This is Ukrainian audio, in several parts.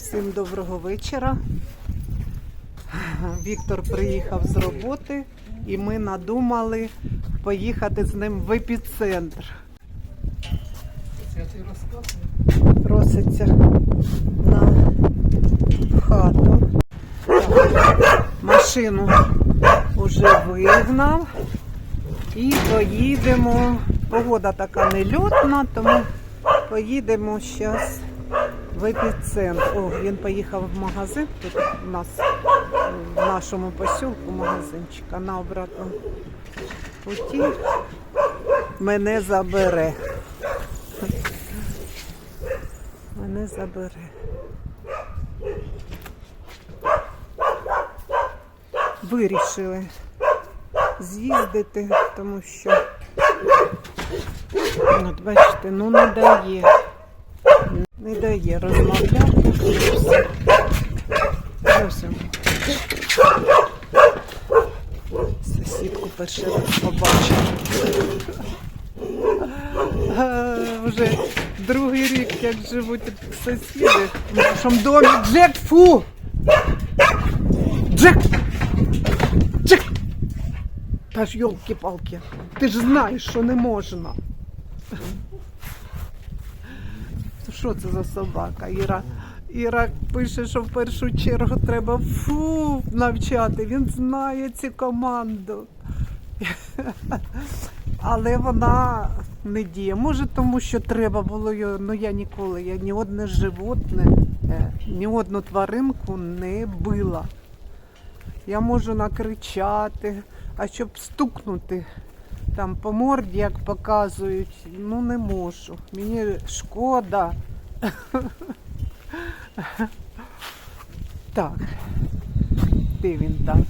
Всім доброго вечора. Віктор приїхав з роботи і ми надумали поїхати з ним в епіцентр. Проситься на хату. Машину вже вигнав і поїдемо. Погода така нельотна, тому поїдемо зараз в епіцентр. О, він поїхав в магазин. Тут у нас в нашому посілку магазинчик, а на обратному путі мене забере. Мене забере. Вирішили з'їздити, тому що, от бачите, ну не дає. Дає розмовляти. Зовсім. Сусідку перший раз побачила. Вже другий рік, як живуть сусіди в нашому домі. Джек, фу! Джек! Джек! Та ж йолки-палки, ти ж знаєш, що не можна. Це Що це за собака? Іра, Іра пише, що в першу чергу треба фу навчати. Він знає цю команду. Але вона не діє. Може, тому що треба було його, ну я ніколи, я ні одне животне, е, ні одну тваринку не била. Я можу накричати, а щоб стукнути там по морді, як показують, ну не можу. Мені шкода. Так, де він там?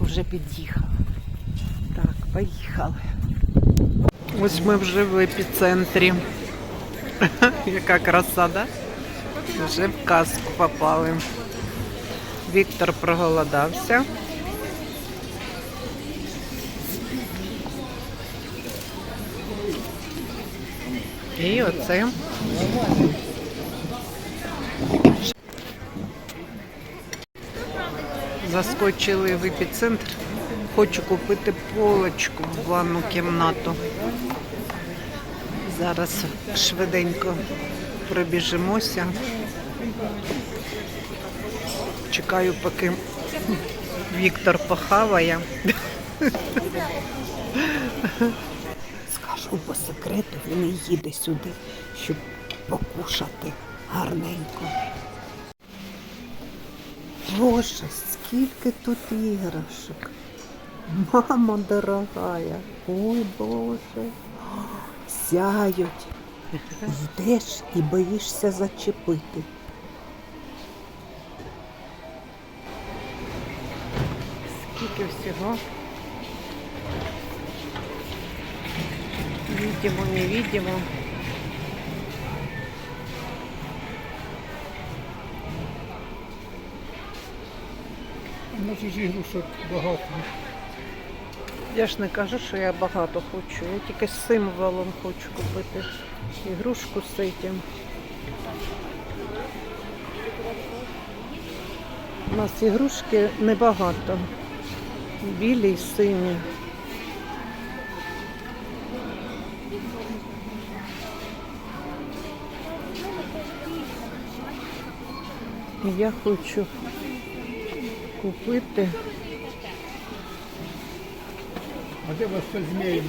Вже під'їхав. Так, поїхали. Ось ми вже в епіцентрі. Яка краса, да? Вже в казку попали. Віктор проголодався. І оце. Заскочили в епіцентр. Хочу купити полочку в ванну кімнату. Зараз швиденько пробіжимося. Чекаю, поки Віктор похаває. Скажу по секрету, він і їде сюди, щоб покушати гарненько. Боже, скільки тут іграшок. Мама дорогая, ой Боже, сяють. Йдеш і боїшся зачепити. Скільки всього. Видимо, не видимо. У нас ж ігрушок багато. Я ж не кажу, що я багато хочу. Я тільки з символом хочу купити ігрушку з цим. У нас ігрушки небагато. Білі й сині. Я хочу купити. А де вас буде?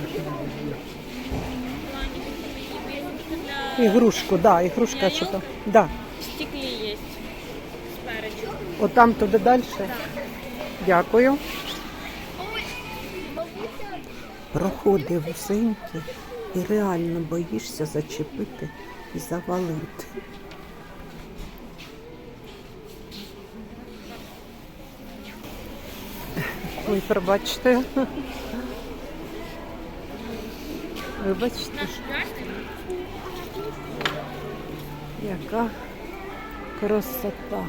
Ігрушку, да, ігрушка що там. Да. В стекле есть спереду. От там туди далі. Дякую. Проходив вузенький і реально боїшся зачепити і завалити. Ой, пробачте. Вибачте, яка красота.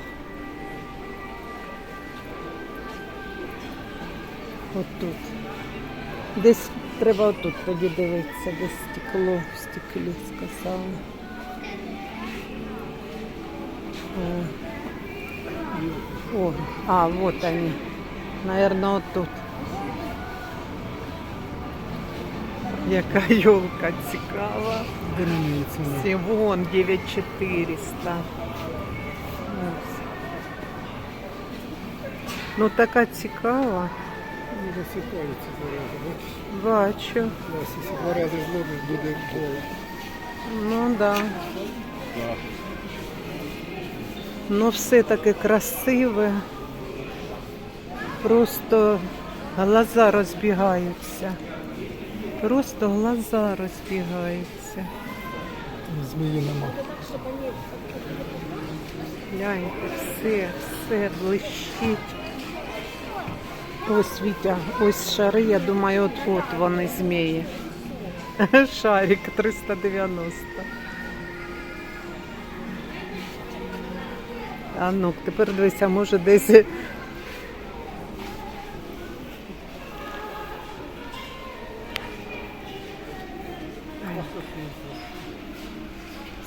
Отут. Десь треба отут тоді дивитися, де стекло в стеклі сказали. О, О, а, вот они. Наверное, вот тут. Яка елка цікава. Де на неї ціна? Сивон 9400. Ось. Ну така цікава. Не засипається зараза. Бачиш, Бачу. Ось, якщо два рази зловиш, буде гола. Ну да. Ну все таке красиве. Просто глаза розбігаються. Просто глаза розбігаються. Змії нема. Гляньте, все, все блищить. Ось Вітя, ось шари, я думаю, от от вони змії. Шарик 390. А ну, тепер дивися, може десь.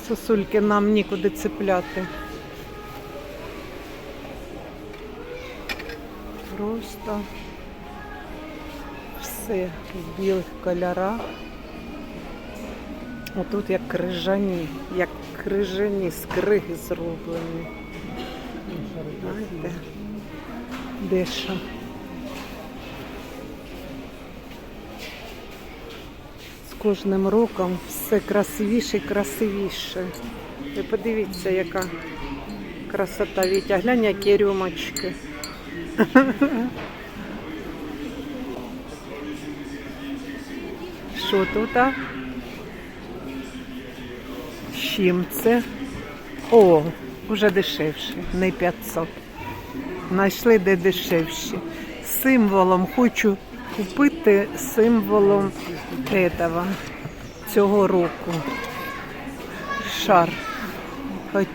Сосульки нам нікуди цепляти. Просто все в білих кольорах. Отут як крижані, як крижані з криги зроблені. Знаєте, де? Кожним роком все красивіше і красивіше. Ви подивіться, яка красота Вітя. Глянь, які рюмочки. Що тут? Чим це? О, вже дешевше, не 500. Знайшли де дешевші. Символом хочу купити символом этого, цього року. Шар. Хоч,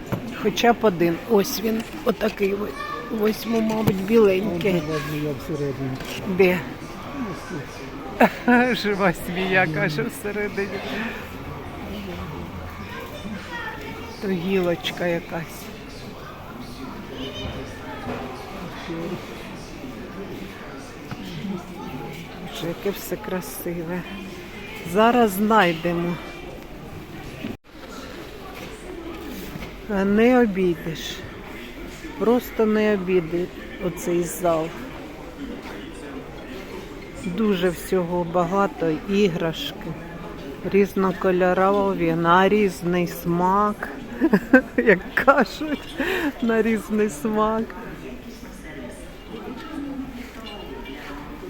хоча б один. Ось він, отакий. ось. Мабуть, біленький. Де? Жива змія, каже всередині. То гілочка якась. Боже, Яке все красиве. Зараз знайдемо. Не обійдеш. Просто не обійде оцей зал. Дуже всього багато іграшки, різнокольорові, на різний смак, як кажуть, на різний смак.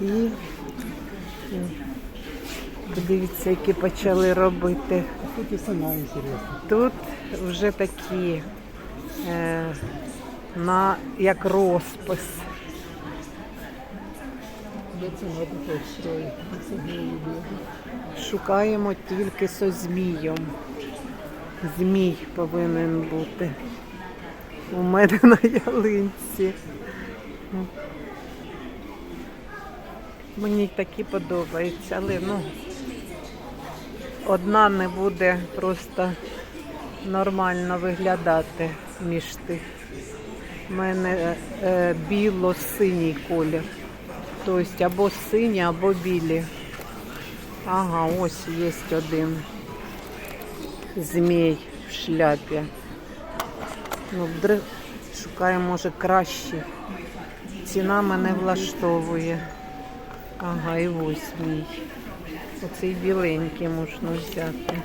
І подивіться, які почали робити. Тут і сама інтересна. Тут вже такі е, на, як розпис. Шукаємо тільки со змієм. Змій повинен бути. У мене на ялинці. Мені такі подобаються, але ну одна не буде просто нормально виглядати між тих. У мене е, біло-синій колір. Тобто або сині, або білі. Ага, ось є один змій в шляпі. Ну, вдри- шукаємо, може, кращий. Ціна мене влаштовує. Ага, і ось змій. Оцей біленький можна взяти.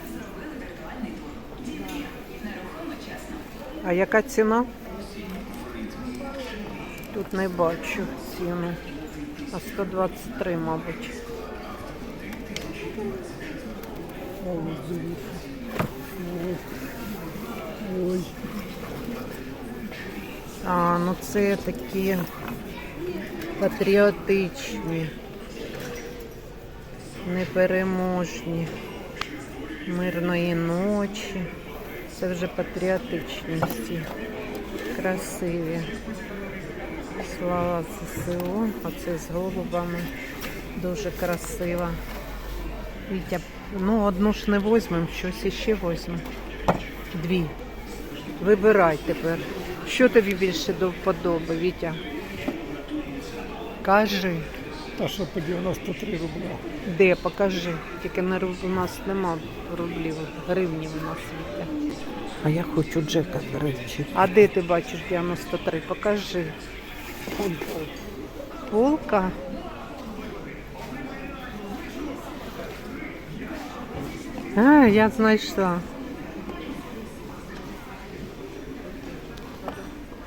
А яка ціна? Тут не бачу ціну. А 123, мабуть. Ой. Ой. А, ну це такі патріотичні, непереможні, мирної ночі. Це вже патріотичні всі, красиві. Слава ЗСУ, оце з голубами. Дуже красиво. Вітя, ну одну ж не візьмемо, щось іще візьмемо. Дві. Вибирай тепер. Що тобі більше до вподоби, Вітя? Кажи, Та що по 93 рубля. де, покажи. Тільки на у нас нема рублів, гривнів у нас Вітя. А я хочу Джека, до речі. А де ти бачиш 93? Покажи. Полка. А, я знайшла.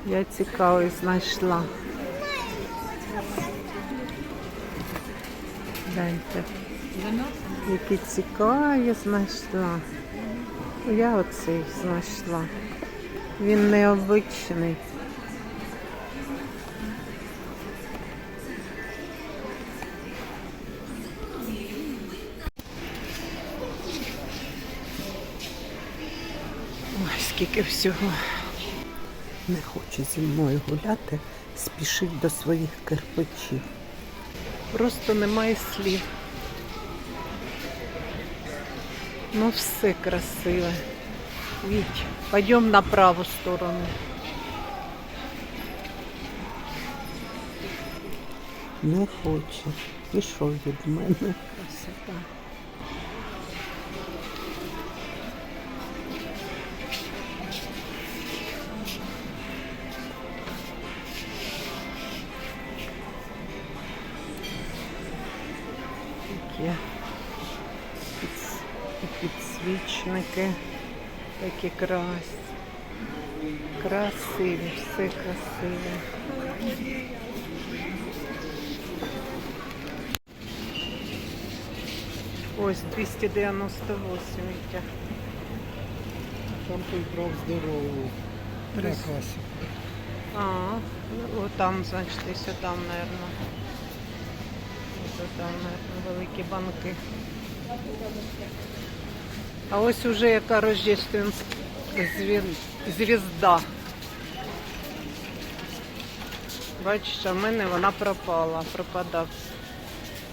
Я цікавий знайшла. Дайте. Які цікаві знайшла. Я оцей знайшла. Він необичний. Ой, скільки всього. Не хоче зі мною гуляти, спішить до своїх кирпичів. Просто немає слів. Ну все красиве. Віть, пойдем на праву сторону. Не хоче. Пішов від мене. Підсвічники. Такі красні. Красиві, все красиве. Ось 298 Вітя. Там той брав здорову. На А, ну, там, значить, десь там, наверное. Ось там, наверное, великі банки. А ось уже яка рождественська звізда. Бачиш, а в мене вона пропала, пропадав.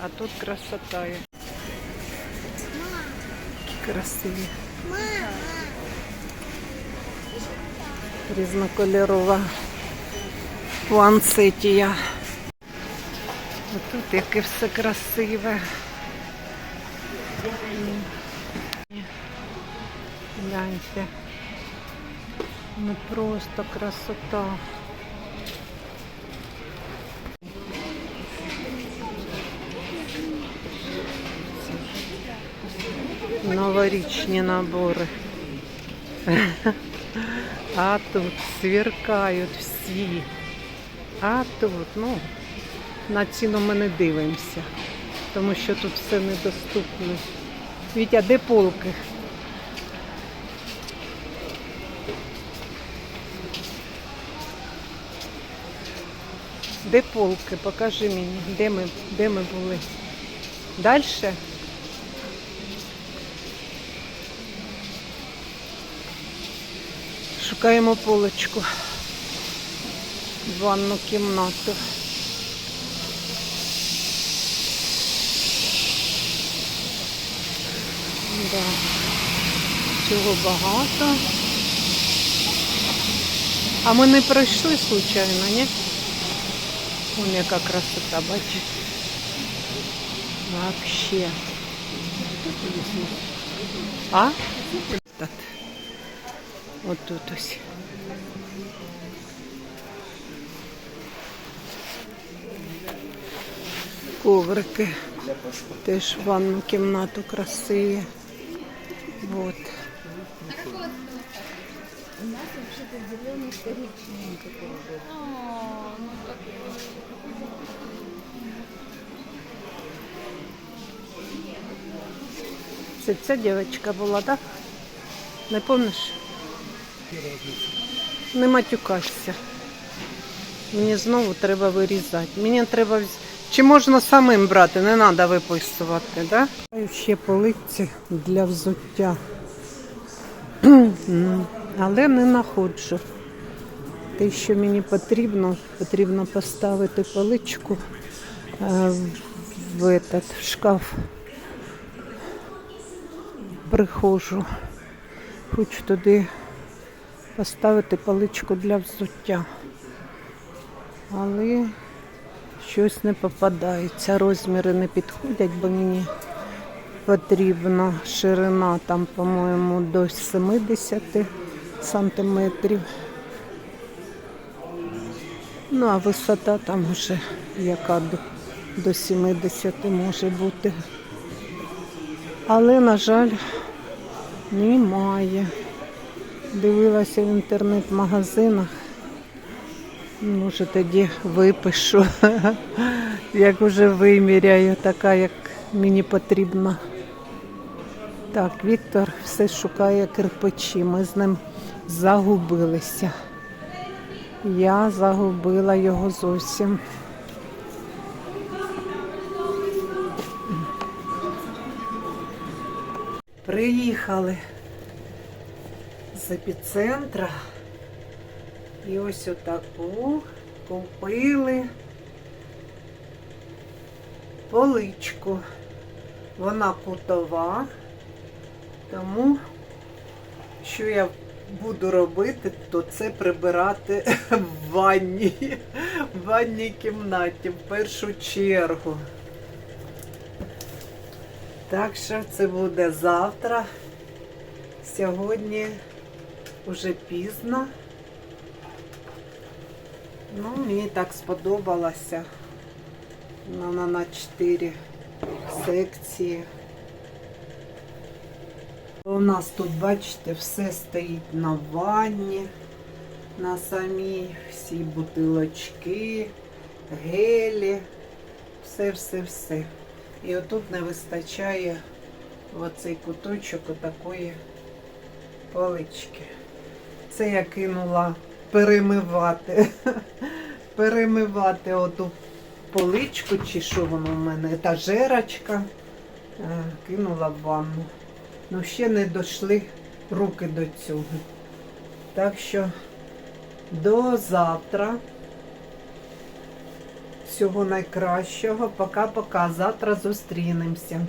А тут красота є. Красиві. Різнокольорова планцетія. Тут яке все красиве. Гляньте. Ну просто красота. Новорічні набори. А тут сверкають всі. А тут, ну, на ціну ми не дивимося, тому що тут все недоступне. Вітя, де полки? Де полки? Покажи мені, де ми, де ми були. Далі? Шукаємо полочку. Ванну кімнату. Да. Цього багато. А ми не пройшли случайно, ні? Вон яка красота, бачиш? Вообще. А? Так. От тут ось. Коврики. Теж ванну кімнату красиві. Вот. Це ця дівчинка була, так? Не пам'ятаєш? Не матюкайся. Мені знову треба вирізати. Мені треба Чи можна самим брати, не треба виписувати, так? Ще полиці для взуття. Але не знаходжу. Те, що мені потрібно, потрібно поставити поличку е, в этот шкаф. Приходжу, хочу туди поставити паличку для взуття. Але щось не попадається. Розміри не підходять, бо мені потрібна ширина там, по-моєму, до 70 сантиметрів. Ну, а висота там вже яка до, до 70 може бути. Але, на жаль, немає. Дивилася в інтернет-магазинах. Може тоді випишу, як уже виміряю, така, як мені потрібна. Так, Віктор все шукає кирпичі. Ми з ним загубилися. Я загубила його зовсім. Приїхали з епіцентра. І ось отаку купили поличку. Вона кутова, тому що я буду робити, то це прибирати в ванні, в ванній кімнаті в першу чергу. Так що це буде завтра. Сьогодні вже пізно. Ну, мені так сподобалося. Вона на 4 секції. У нас тут, бачите, все стоїть на ванні, на самій, всі бутилочки, гелі, все-все-все. І отут не вистачає в оцей куточок отакої полички. Це я кинула перемивати. Перемивати оту поличку, чи що воно в мене, етажерочка. Е, Кинула в ванну. Ну, ще не дійшли руки до цього. Так що до завтра. Всього найкращого. Пока-пока. Завтра зустрінемося.